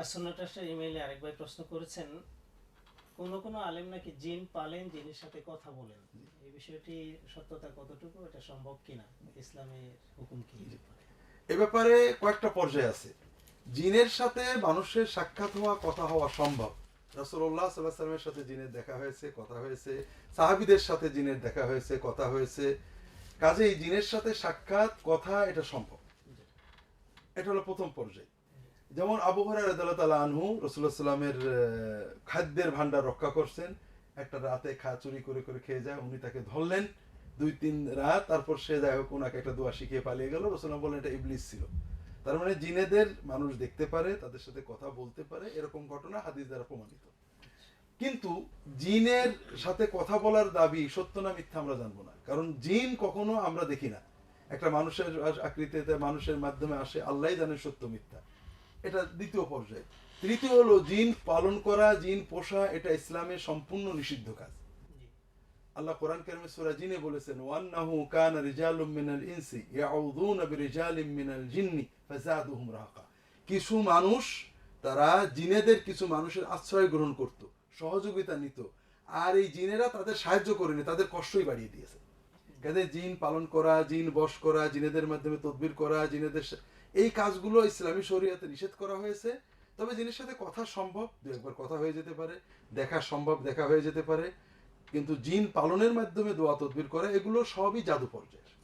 আসন্ন ট্রাস্টের ইমেইলে আরেক ভাই প্রশ্ন করেছেন কোন কোন আলেম নাকি জিন পালেন জিনের সাথে কথা বলেন? এই বিষয়টি সত্যতা কতটুকু এটা সম্ভব কিনা? ইসলামের হুকুম কি? এ ব্যাপারে কয়েকটা পর্যায় আছে। জিনের সাথে মানুষের সাক্ষাৎ হওয়া কথা হওয়া সম্ভব। রাসূলুল্লাহ সাল্লাহ সাল্লামের সাথে জিনের দেখা হয়েছে কথা হয়েছে। সাহাবিদের সাথে জিনের দেখা হয়েছে কথা হয়েছে। কাজেই জিনের সাথে সাক্ষাৎ কথা এটা সম্ভব। এটা হলো প্রথম পর্যায়। যেমন আবু হরার আদালত আনহু রসুল্লাহ সাল্লামের খাদ্যের ভান্ডার রক্ষা করছেন। একটা রাতে খা, চুরি করে করে খেয়ে যায়, উনি তাকে ধরলেন। দুই, তিন রাত, তারপর সে যাই হোক ওনাকে একটা দোয়া শিখিয়ে পালিয়ে গেল। রসুল্লাহ বললেন, এটা ইবলিস ছিল। তার মানে জিনেদের মানুষ দেখতে পারে, তাদের সাথে কথা বলতে পারে, এরকম ঘটনা হাদিস দ্বারা প্রমাণিত। কিন্তু জিনের সাথে কথা বলার দাবি সত্য না মিথ্যা আমরা জানব না। কারণ জিন কখনো আমরা দেখি না। একটা মানুষের আকৃতিতে মানুষের মাধ্যমে আসে আল্লাহ জানে সত্য মিথ্যা। এটা দ্বিতীয় পর্যায়ে। তৃতীয় হলো জিন পালন করা জিন পোষা এটা ইসলামের সম্পূর্ণ নিষিদ্ধ কাজ। আল্লাহ কোরআন কারিমে সূরা জিনে বলেছেন ওয়ান্নাহু কানা রিজালুম মিনাল ইনসি ইয়াউযুনা বিরিজালিম মিনাল জিন্নি ফাযাদুহুম রাহাকা। কিছু মানুষ তারা জিনেদের কিছু মানুষের আশ্রয় গ্রহণ করত সহযোগিতা নিত আর এই জিনেরা তাদের সাহায্য করেনি তাদের কষ্টই বাড়িয়ে দিয়েছে। কাজে জিন পালন করা, জিন বশ করা, জিনেদের মাধ্যমে তদবির করা, জিনেদের এই কাজগুলো ইসলামী শরীয়তে নিষেধ করা হয়েছে। তবে জিনের সাথে কথা সম্ভব, দু একবার কথা হয়ে যেতে পারে, দেখা সম্ভব, দেখা হয়ে যেতে পারে। কিন্তু জিন পালনের মাধ্যমে দোয়া তদবির করা, এগুলো সবই জাদু পর্যায়ের